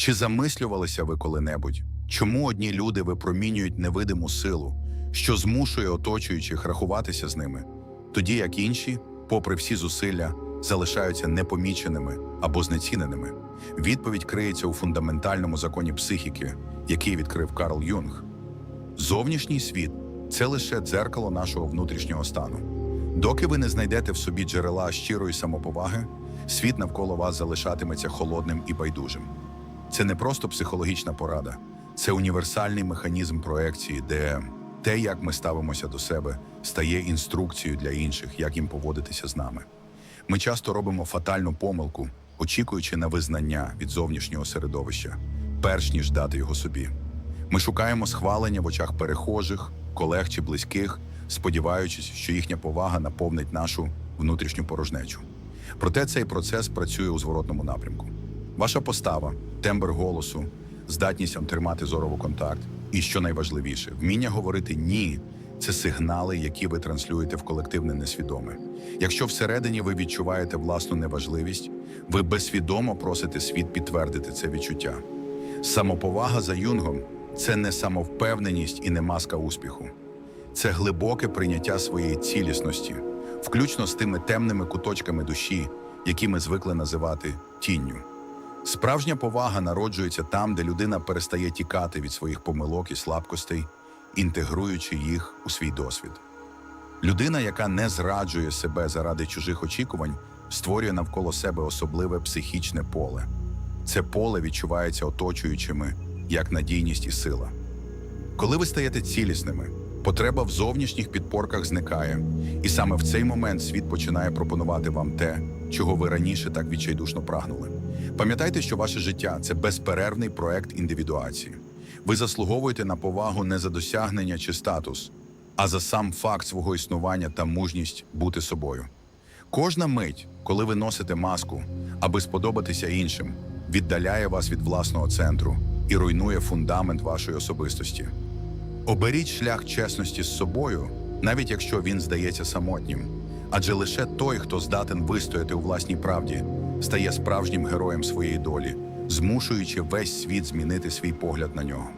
Чи замислювалися ви коли-небудь, чому одні люди випромінюють невидиму силу, що змушує оточуючих рахуватися з ними, тоді як інші, попри всі зусилля, залишаються непоміченими або знеціненими? Відповідь криється у фундаментальному законі психіки, який відкрив Карл Юнг. Зовнішній світ це лише дзеркало нашого внутрішнього стану. Доки ви не знайдете в собі джерела щирої самоповаги, світ навколо вас залишатиметься холодним і байдужим. Це не просто психологічна порада, це універсальний механізм проекції, де те, як ми ставимося до себе, стає інструкцією для інших, як їм поводитися з нами. Ми часто робимо фатальну помилку, очікуючи на визнання від зовнішнього середовища, перш ніж дати його собі. Ми шукаємо схвалення в очах перехожих, колег чи близьких, сподіваючись, що їхня повага наповнить нашу внутрішню порожнечу. Проте цей процес працює у зворотному напрямку. Ваша постава, тембр голосу, здатність тримати зорово контакт, і що найважливіше, вміння говорити ні це сигнали, які ви транслюєте в колективне несвідоме. Якщо всередині ви відчуваєте власну неважливість, ви безсвідомо просите світ підтвердити це відчуття. Самоповага за юнгом це не самовпевненість і не маска успіху. Це глибоке прийняття своєї цілісності, включно з тими темними куточками душі, які ми звикли називати тінню. Справжня повага народжується там, де людина перестає тікати від своїх помилок і слабкостей, інтегруючи їх у свій досвід. Людина, яка не зраджує себе заради чужих очікувань, створює навколо себе особливе психічне поле. Це поле відчувається оточуючими як надійність і сила. Коли ви стаєте цілісними, потреба в зовнішніх підпорках зникає, і саме в цей момент світ починає пропонувати вам те, чого ви раніше так відчайдушно прагнули. Пам'ятайте, що ваше життя це безперервний проект індивідуації. Ви заслуговуєте на повагу не за досягнення чи статус, а за сам факт свого існування та мужність бути собою. Кожна мить, коли ви носите маску, аби сподобатися іншим, віддаляє вас від власного центру і руйнує фундамент вашої особистості. Оберіть шлях чесності з собою, навіть якщо він здається самотнім, адже лише той, хто здатен вистояти у власній правді, стає справжнім героєм своєї долі, змушуючи весь світ змінити свій погляд на нього.